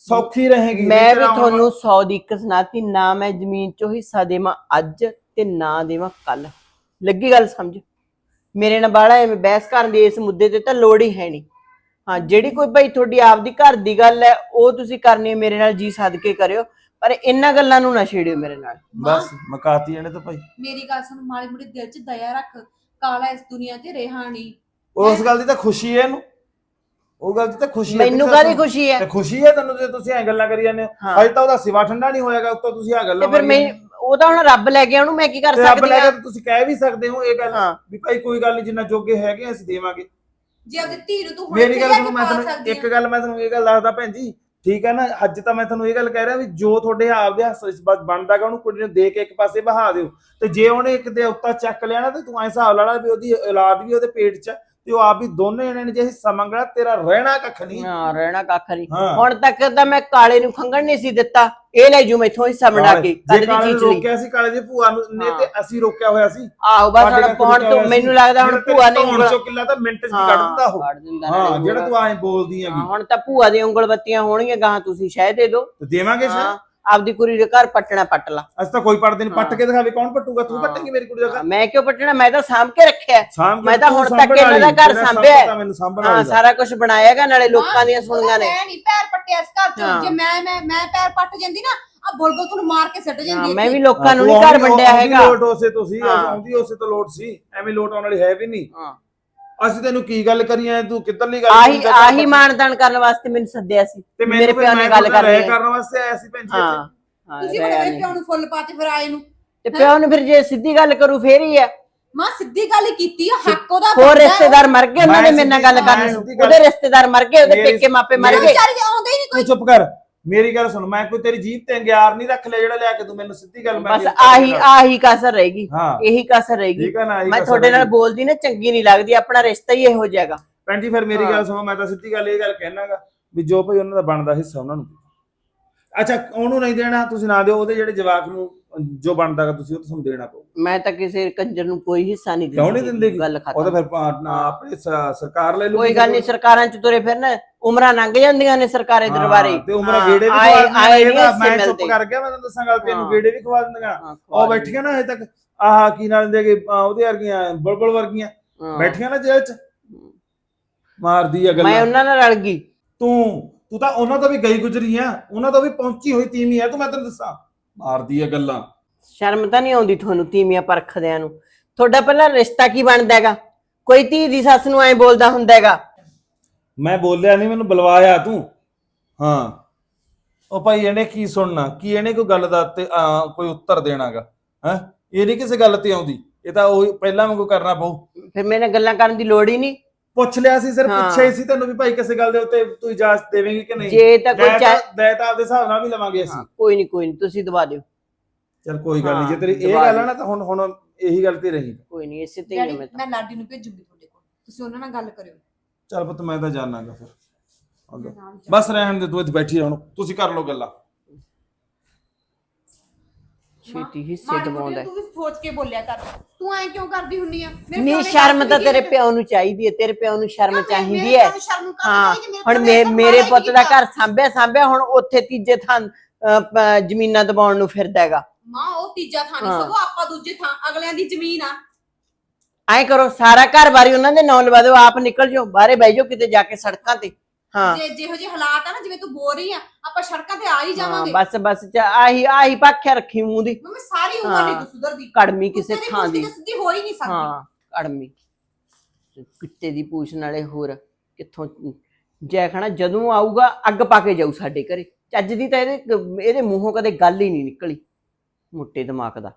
ਸੌਖੀ ਰਹੇਗੀ। ਮੈਂ ਵੀ ਤੁਹਾਨੂੰ 100 ਦੀ ਇੱਕ ਸੁਣਾਤੀ ਨਾ ਮੈਂ ਜ਼ਮੀਨ ਚੋਂ ਹਿੱਸਾ ਦੇਵਾਂ ਅੱਜ ਤੇ ਨਾ ਦੇਵਾਂ ਕੱਲ ਲੱਗੀ ਗੱਲ ਸਮਝ? ਮੇਰੇ ਨਾਲ ਬਾਲਾ ਐਵੇਂ ਬਹਿਸ ਕਰਨ ਦੀ ਇਸ ਮੁੱਦੇ ਤੇ ਤਾਂ ਲੋੜ ਹੀ ਹੈ ਨਹੀਂ। ਹਾਂ ਜਿਹੜੀ ਕੋਈ ਭਾਈ ਤੁਹਾਡੀ ਆਪਦੀ ਘਰ ਦੀ ਗੱਲ ਹੈ ਉਹ ਤੁਸੀਂ ਕਰਨੀ ਹੈ ਮੇਰੇ ਨਾਲ ਜੀ ਸਦਕੇ ਕਰਿਓ ਪਰ ਇਹਨਾਂ ਗੱਲਾਂ ਨੂੰ ਨਾ ਛੇੜਿਓ ਮੇਰੇ ਨਾਲ। ਬਸ ਮਕਾਤੀ ਇਹਨੇ ਤਾਂ ਭਾਈ। ਮੇਰੀ ਗੱਲ ਸੁਣ ਮਾੜੀ ਮੋਟੀ ਦਿਲ 'ਚ ਦਇਆ ਰੱਖ ਕਾਲਾ ਇਸ ਦੁਨੀਆ ਤੇ ਰਿਹਾ ਨਹੀਂ। ਉਸ ਗੱਲ ਦੀ ਤਾਂ ਖੁਸ਼ੀ ਹੈ ਇਹਨੂੰ। ਉਹ ਗੱਲ ਦੀ ਤਾਂ ਖੁਸ਼ੀ ਹੈ ਮੈਨੂੰ ਤੇ ਕਾਹਦੀ ਖੁਸ਼ੀ ਹੈ? ਤੇ ਖੁਸ਼ੀ ਹੈ ਤੈਨੂੰ ਜੇ ਤੁਸੀਂ ਐ ਗੱਲਾਂ ਕਰੀ ਜਾਂਦੇ ਹੋ। ਅਜੇ ਤਾਂ ਉਹਦਾ ਸਿਵਾ ਠੰਡਾ ਨਹੀਂ ਹੋਇਆਗਾ ਉੱਤੋਂ ਤੁਸੀਂ ਆ ਤੇ ਗੱਲਾਂ ਫਿਰ ਮੈਂ ਮਾਰੀ ਉਹ ਤਾਂ ਹੁਣ ਰੱਬ ਲੈ ਗਿਆ ਉਹਨੂੰ ਮੈਂ ਕੀ ਕਰ ਤੇ ਰੱਬ ਸਕਦੀ ਲੈ ਕੇ ਤੁਸੀਂ ਕਹਿ ਵੀ ਸਕਦੇ ਹੋ ਇਹ ਗੱਲ ਹਾਂ। ਵੀ ਭਾਈ ਕੋਈ ਗੱਲ ਨਹੀਂ ਜਿੰਨਾ ਜੋਗੇ ਹੈਗੇ ਅਸੀਂ ਦੇਵਾਂਗੇ। ਜੇ ਆਪਦੀ ਧੀ ਨੂੰ ਤੂੰ ਹੁਣ ਮੇਰੀ ਇੱਥੇ ਗੱਲ ਲੈ ਕੇ ਸੁਣੋ ਮੈਂ ਪਾ ਤੁਹਾਨੂੰ ਸਕਦੀ ਇੱਕ। ਗੱਲ ਮੈਂ ਤੁਹਾਨੂੰ ਇਹ ਗੱਲ ਦੱਸਦਾ ਭੈਣ ਜੀ ਠੀਕ ਹੈ ਨਾ ਅੱਜ ਤਾਂ ਮੈਂ ਤੁਹਾਨੂੰ ਇਹ ਗੱਲ ਕਹਿ ਰਿਹਾ ਵੀ ਜੋ ਤੁਹਾਡੇ ਆਪਦੇ ਹੱਥ ਵਿੱਚ ਬਸ ਬਣਦਾਗਾ ਉਹਨੂੰ ਕੁੜੀ ਨੂੰ ਦੇ ਕੇ ਇੱਕ ਪਾਸੇ ਬਹਾ ਦਿਓ। ਤੇ ਜੇ ਉਹਨੇ ਇੱਕ ਦੇ ਉੱਤਾ ਚੱਕ ਲਿਆ ਨਾ ਤੇ ਤੂੰ ਐ ਹਿਸਾਬ ਲਾ ਲਾ ਵੀ ਉਹਦੀ ਔਲਾਦ ਵੀ ਉਹਦੇ ਪੇਟ 'ਚ ਹੈ ਤੇ ਉਹ ਆਪ ਵੀ ਦੋਨੇ ਜਣੇ ਨੇ ਜੇ ਹਿੱਸਾ ਮੰਗਣਾ ਤੇਰਾ ਰਹਿਣਾ ਕੱਖ ਨਹੀਂ। ਹਾਂ ਰਹਿਣਾ ਕੱਖ ਨਹੀਂ। ਹਾਂ। ਹੁਣ ਤੱਕ ਤਾਂ ਮੈਂ ਕਾਲੇ ਨੂੰ ਖੰਗਣ ਨਹੀਂ ਸੀ ਦਿੱਤਾ। ਇਹ ਲੈ ਜੂ ਮੈਥੋਂ ਹਿੱਸਾ ਬਣਾ ਕੇ ਜੇ ਕੱਲ ਦੀ ਕਾਲੇ ਚੀਜ਼ ਨੂੰ ਲਈ। ਰੋਕਿਆ ਸੀ ਕਾਲੇ ਦੀ ਭੂਆ ਨੂੰ ਨੇ ਤੇ ਅਸੀਂ ਰੋਕਿਆ ਹੋਇਆ ਸੀ। ਆਹੋ ਬਸ ਸਾਡੇ ਹੁਣ ਪਹੁੰਚ ਤੋਂ ਮੈਨੂੰ ਸੀ। ਲੱਗਦਾ ਹੁਣ ਭੂਆ ਨੇ ਉਂਗਲ ਚੋਂ ਕਿੱਲਾ ਤਾਂ ਮਿੰਟ 'ਚ ਹੀ ਕੱਢ ਦਿੰਦਾ ਉਹ। ਕੱਢ ਦਿੰਦਾ ਹਾਂ ਨਾਲੇ ਜਿਹੜਾ ਉਂਗਲ। ਤੂੰ ਐਂ ਬੋਲਦੀ ਹਾਂ, ਹੈਗੀ ਹੁਣ ਤਾਂ ਭੂਆ ਦੀ ਉਂਗਲ ਬੱਤੀਆਂ ਹੋਣਗੀਆਂ ਗਾਂ ਤੁਸੀਂ ਸ਼ਾਇਦ ਦੇ ਦਿਓ। ਤੇ ਦੇਵਾਂਗੇ ਹਾਂ। ਸਰ ਆਪਦੀ ਕੁੜੀ ਦੇ ਘਰ ਪੱਟਣਾ ਪੱਟ ਲਾ ਅਸੀਂ ਤਾਂ ਕੋਈ ਪੜਦੇ ਨਹੀਂ ਪੱਟ। ਕੇ ਦਿਖਾਵੇ ਕੌਣ ਪੱਟੂਗਾ ਤੂੰ। ਪੱਟੇਂਗੀ ਮੇਰੀ ਕੁੜੀ ਦਾ ਘਰ ਮੈਂ ਕਿਉਂ ਪੱਟਣਾ ਮੈਂ ਤਾਂ ਸਾਂਭ ਕੇ ਰੱਖਿਆ ਮੈਂ ਤਾਂ ਹੁਣ ਤੱਕ ਇਹਨਾਂ ਦਾ ਘਰ ਸਾਂਭਿਆ ਹਾਂ। ਸਾਰਾ ਕੁਝ ਬਣਾਇਆਗਾ ਨਾਲੇ ਲੋਕਾਂ ਦੀਆਂ ਸੁਣੀਆਂ ਨੇ ਮੈਂ ਨਹੀਂ ਪੈਰ ਪੱਟਿਆ ਇਸ ਘਰ ਚ। ਜੇ ਮੈਂ ਮੈਂ ਮੈਂ ਪੈਰ ਪੱਟ ਜਾਂਦੀ ਨਾ ਆ ਬੁਲਬੁਲ ਤੁਹਾਨੂੰ ਮਾਰ ਕੇ ਸੱਟ ਹਾਂ, ਜਾਂਦੀ ਮੈਂ ਵੀ। ਲੋਕਾਂ ਨੂੰ ਨਹੀਂ ਘਰ ਵੰਡਿਆ ਹੈਗਾ ਲੋਟ ਉਸੇ ਤੁਸੀਂ। ਆਉਂਦੀ ਉਸੇ ਤੋਂ ਲੋਟ ਸੀ ਐਵੇਂ ਲੋਟ ਆਉਣ ਵਾਲੀ ਹੈ ਵੀ ਨਹੀਂ ਹਾਂ। ਅਸੀਂ ਤੈਨੂੰ ਕੀ ਗੱਲ ਕਰੀ ਐ? ਤੂੰ ਕਿੱਧਰਲੀ ਗੱਲ ਆਹੀ ਆਹੀ ਮਾਨਦਾਨ ਕਰਨ ਵਾਸਤੇ ਮੈਨੂੰ ਸੱਦਿਆ ਸੀ। ਤੇ ਮੈਨੂੰ ਮੇਰੇ ਪਿਓ ਨੇ ਗੱਲ ਕਰਨੀ ਰਹਿ ਹੈ। ਕਰਨ ਵਾਸਤੇ ਆਇਆ ਸੀ ਭੈਣ ਜੀ ਹਾਂ ਹਾਂ ਤੁਸੀਂ ਰਹਿਆ ਮੇਰੇ ਨੀ। ਪਿਓ ਨੂੰ ਫੁੱਲ ਪਾਤੇ ਫਿਰ ਆਏ ਨੂੰ। ਤੇ ਪਿਓ ਨੂੰ ਫਿਰ ਜੇ ਸਿੱਧੀ ਗੱਲ ਕਰੂ ਫੇਰ ਹੀ ਆ ਮਾਂ ਸਿੱਧੀ ਗੱਲ ਹੀ ਕੀਤੀ ਆ ਹੱਕ ਉਹਦਾ ਹੋਰ ਬਣਦਾ ਹੈ। ਰਿਸ਼ਤੇਦਾਰ ਮਰ ਗਏ ਉਹਨਾਂ ਨੇ ਮੇਰੇ ਨਾਲ ਗੱਲ ਕਰਨ ਨੂੰ। ਉਹਦੇ ਰਿਸ਼ਤੇਦਾਰ ਮਰ ਗਏ ਉਹਦੇ ਪੇਕੇ ਮਾਪੇ ਮਰ ਮੇਰੇ ਗਏ। ਵਿਚਾਰੀ ਦੇ ਆਉਂਦੇ ਹੀ ਨਹੀਂ ਕੋਈ। ਤੂੰ ਚੁੱਪ ਕਰ। ਮੇਰੀ ਗੱਲ ਸੁਣ ਮੈਂ ਕੋਈ ਤੇਰੀ ਜੀਭ ਤੇ ਅੰਗਿਆਰ ਨਹੀਂ ਰੱਖ ਲਿਆ ਜਿਹੜਾ ਲਿਆ ਕੇ ਤੂੰ ਮੈਨੂੰ ਸਿੱਧੀ ਗੱਲ ਮੈਂ ਬਸ ਆਹੀ ਆਹੀ ਕਸਰ ਰਹੇਗੀ ਹਾਂ ਇਹੀ ਕਸਰ ਰਹੇਗੀ ਠੀਕ ਹੈ ਨਾ ਆਹੀ ਮੈਂ ਕਸਰ ਤੁਹਾਡੇ ਨਾਲ ਹੈਗੀ। ਬੋਲਦੀ ਨਾ ਚੰਗੀ ਨਹੀਂ ਲੱਗਦੀ ਆਪਣਾ ਰਿਸ਼ਤਾ ਹੀ ਇਹੋ ਜਿਹਾਗਾ ਭੈਣ ਜੀ ਫਿਰ ਮੇਰੀ। ਗੱਲ ਸੁਣੋ ਮੈਂ ਤਾਂ ਸਿੱਧੀ ਗੱਲ ਇਹ ਗੱਲ ਕਹਿਣਾਗਾ ਵੀ ਜੋ ਭਾਈ ਉਹਨਾਂ ਦਾ ਬਣਦਾ ਹਿੱਸਾ ਉਹਨਾਂ ਨੂੰ ਦਿਓ। ਅੱਛਾ ਉਹਨੂੰ ਨਹੀਂ ਦੇਣਾ ਤੁਸੀਂ ਨਾ ਦਿਓ ਉਹਦੇ ਜਿਹੜੇ ਜਵਾਕ ਨੂੰ ਜੋ ਬਣਦਾਗਾ ਤੁਸੀਂ ਉਹ ਤੁਹਾਨੂੰ ਦੇਣਾ ਪਊ। ਮੈਂ ਤਾਂ ਕਿਸੇ ਕੰਜਰ ਨੂੰ ਕੋਈ ਹਿੱਸਾ ਨਹੀਂ ਕਿਉਂ ਨਹੀਂ ਦਿੰਦੇ ਗੱਲ ਉਹ ਤਾਂ ਖਤਮ ਫਿਰ ਪਾ- ਨਾ ਆਪਣੇ ਸ- ਸਰਕਾਰ ਲੈ ਲੂ ਕੋਈ ਗੱਲ ਨਹੀਂ ਸਰਕਾਰਾਂ ਚ ਤੁਰੇ ਫਿਰਨ ਉਮਰਾਂ ਲੰਘ ਜਾਂਦੀਆਂ ਨੇ ਸਰਕਾਰੇ ਦਰਬਾਰੇ। ਤੇ ਉਮਰਾਂ ਹਾਂ, ਗੇੜੇ ਵੀ ਆਏ- ਖਵਾ ਆਏ ਦਿੰਦੀਆਂ ਨੀ ਹਿੱਸੇ ਮੈਂ ਚੁੱਪ ਮਿਲਦੇ। ਕਰ ਗਿਆ ਮੈਂ ਤੁਹਾਨੂੰ ਦੱਸਾਂ ਗੱਲ ਤੈਨੂੰ ਹਾਂ। ਗੇੜੇ ਵੀ ਖਵਾ ਦਿੰਦੀਆਂ ਹਾਂ, ਉਹ ਬੈਠੀਆਂ ਨਾ ਹਜੇ ਤੱਕ ਆਹ ਕੀ ਨਾਲ ਦੇ ਕੇ ਉਹਦੇ ਵਰਗੀਆਂ ਬੁਲਬੁਲ ਵਰਗੀਆਂ। ਹਾਂ। ਬੈਠੀਆਂ ਨਾ ਜੇਲ੍ਹ 'ਚ। ਮਾਰਦੀ ਆ ਮੈਂ ਗੱਲਾਂ। ਉਹਨਾਂ ਨਾਲ ਰਲ ਗਈ। ਤੂੰ ਤੂੰ ਤਾਂ ਉਹਨਾਂ ਤੋਂ ਵੀ ਗਈ ਗੁਜਰੀ ਆ ਉਹਨਾਂ ਤੋਂ ਵੀ ਪਹੁੰਚੀ ਹੋਈ ਤੀਵੀਂ ਆ ਤੂੰ ਮੈਂ ਤੈਨੂੰ ਦੱਸਾਂ। ਮਾਰਦੀ ਆ ਗੱਲਾਂ। ਸ਼ਰਮ ਤਾਂ ਨਹੀਂ ਆਉਂਦੀ ਤੁਹਾਨੂੰ ਤੀਵੀਆਂ ਪਰਖਦਿਆਂ ਨੂੰ? ਤੁਹਾਡਾ ਪਹਿਲਾਂ ਰਿਸ਼ਤਾ ਕੀ ਬਣਦਾ ਹੈਗਾ? ਕੋਈ ਧੀ ਦੀ ਸੱਸ ਨੂੰ ਐ ਬੋਲਦਾ ਹੁੰਦਾ ਹੈਗਾ? ਮੈਂ ਬੋਲਿਆ ਨਹੀਂ ਮੈਨੂੰ ਬੁਲਵਾਇਆ ਤੂੰ। ਹਾਂ। ਉਹ ਭਾਈ ਇਹਨੇ ਕੀ ਸੁਣਨਾ? ਕੀ ਇਹਨੇ ਕੋਈ ਗੱਲ ਦਾ ਤੇ ਆ, ਕੋਈ ਉੱਤਰ ਦੇਣਾਗਾ? ਹੈ? ਇਹ ਨਹੀਂ ਕਿਸੇ ਗੱਲ ਤੇ ਆਉਂਦੀ। ਇਹ ਤਾਂ ਉਹ ਪਹਿਲਾਂ ਵਾਂਗੂ ਕਰਨਾ ਪਊ। ਫਿਰ ਮੇਰੇ ਨਾਲ ਗੱਲਾਂ ਕਰਨ ਦੀ ਲੋੜ ਹੀ ਨਹੀਂ। ਪੁੱਛ ਲਿਆ ਸੀ ਸਿਰ ਹਾਂ। ਪੁੱਛਿਆ ਹੀ ਸੀ ਤੈਨੂੰ ਵੀ ਭਾਈ ਕਿਸੇ ਗੱਲ ਦੇ ਉੱਤੇ ਤੂੰ ਇਜਾਜ਼ਤ ਦੇਵੇਂਗੀ ਕਿ ਨਹੀਂ? ਜੇ ਤਾਂ ਕੋਈ ਦੇ ਚਾਹ ਤਾਂ ਦੇ ਤਾਂ ਆਪਦੇ ਹਿਸਾਬ ਨਾਲ ਵੀ ਲਵਾਂਗੇ ਅਸੀਂ। ਹਾਂ, ਕੋਈ ਨਹੀਂ ਕੋਈ ਨਹੀਂ ਤੁਸੀਂ ਦਬਾ ਦਿਓ। ਚਲ ਕੋਈ ਗੱਲ ਨਹੀਂ ਜੇ ਹਾਂ, ਤੇਰੀ ਇਹ ਗੱਲ। ਆ ਨਾ ਤਾਂ ਹੁਣ ਹੁਣ ਇਹੀ ਗੱਲ ਤੇ ਰਹੀ। ਕੋਈ ਨਹੀਂ ਇਸੇ ਤੇ ਹੀ ਹਾਂ ਡੈਡੀ ਮੈਂ ਤਾਂ। ਮੈਂ ਲਾਡੀ ਨੂੰ ਭੇਜੂਗੀ ਤੁਹਾਡੇ ਕੋਲ। ਤੁਸੀਂ ਉਹਨਾਂ ਨਾਲ ਗੱਲ ਕਰਿਓ। ਚੱਲ ਪੁੱਤ ਮੈਂ ਤਾਂ ਜਾਣਾਗਾ ਫਿਰ। ਬਸ ਰਹਿਣ ਦੇ ਤੂੰ ਇੱਥੇ ਬੈਠੀ ਰਹਿ ਹੁਣ। ਤੁਸੀਂ ਕਰ ਲਓ ਗੱਲਾਂ। ਛੇਤੀ ਹਿੱਸੇ ਮਾੜੀ ਮੋਟੀ ਤੂੰ ਵੀ ਸੋਚ ਕੇ ਬੋਲਿਆ ਕਰ। ਤੂੰ ਐ ਕਿਉਂ ਕਰਦੀ ਹੁੰਨੀ ਆ? ਮੇਰੇ ਨਹੀਂ ਪਿਓ ਨੇ ਸ਼ਰਮ ਤਾਂ ਤੇਰੇ ਪਿਓ ਨੂੰ ਚਾਹੀਦੀ ਹੈ ਤੇਰੇ ਪਿਓ ਨੂੰ ਸ਼ਰਮ ਮੇਰੇ- ਚਾਹੀਦੀ ਹੈ। ਪਿਓ ਨੂੰ ਸ਼ਰਮ ਕਾਹਦੀ ਹਾਂ ਚਾਹੀਦੀ? ਮੇਰੇ ਹੁਣ ਪਿਓ ਨੇ ਮੇਰੇ ਪੁੱਤ ਦਾ ਕੀਤਾ। ਘਰ ਸਾਂਭਿਆ ਸਾਂਭਿਆ ਹੁਣ ਉੱਥੇ ਤੀਜੇ ਥਾਂ ਅਹ, ਪ- ਜ਼ਮੀਨਾਂ ਦਬਾਉਣ ਨੂੰ ਫਿਰਦਾ ਹੈਗਾ। ਮਾਂ ਉਹ ਤੀਜਾ ਥਾਂ ਨਹੀਂ ਹਾਂ। ਸਗੋਂ ਆਪਾਂ ਦੂਜੇ ਥਾਂ ਅਗਲਿਆਂ ਦੀ ਜ਼ਮੀਨ ਆ। ਐਂ ਕਰੋ ਸਾਰਾ ਘਰ ਬਾਰੀ ਉਹਨਾਂ ਦੇ ਨਾਂ ਲਵਾ ਦਿਓ ਆਪ ਨਿਕਲ ਜਾਓ ਬਾਹਰੇ ਬਹਿ ਜਾਓ ਕਿਤੇ ਜਾ ਕੇ ਸੜਕਾਂ ਤੇ। ਹਾਂ। ਜੇ ਜਿਹੋ ਜਿਹੇ ਹਾਲਾਤ ਆ ਨਾ ਜਿਵੇਂ ਤੂੰ ਬੋਲ ਰਹੀ ਆ ਆਪਾਂ ਸੜਕਾਂ ਤੇ ਆ ਹੀ ਜਾਵਾਂਗੇ। ਬਸ ਬਸ ਚ- ਆਹੀ ਆਹੀ ਪਾਖਿਆ ਰੱਖੀ ਮੂੰਹ ਦੀ। ਮੰਮੀ ਸਾਰੀ ਉਮਰ। ਨਹੀਂ ਤੂੰ ਸੁਧਰਦੀ। ਕੜਮੀ ਕਿਸੇ ਤੇਰੀ ਥਾਂ ਦੀ। ਕੇ ਸਿੱਧੀ ਹੋ ਹੀ ਨਹੀਂ ਸਕਦੀ। ਹਾਂ ਕੜਮੀ। ਕਿੱਤੇ ਦੀ ਪੂਛ ਨਾਲੇ ਹੋਰ ਕਿੱਥੋਂ ਜੈ ਖਾਣਾ ਜਦੋਂ ਆਊਗਾ ਅੱਗ ਪਾ ਕੇ ਜਾਊ ਸਾਡੇ ਘਰੇ। ਚੱਜ ਦੀ ਤਾਂ ਇਹਦੇ ਇਹਦੇ ਮੂੰਹੋਂ ਕਦੇ ਗੱਲ ਹੀ ਨਹੀਂ ਨਿਕਲੀ ਮੋਟੇ ਦਿਮਾਗ ਦਾ।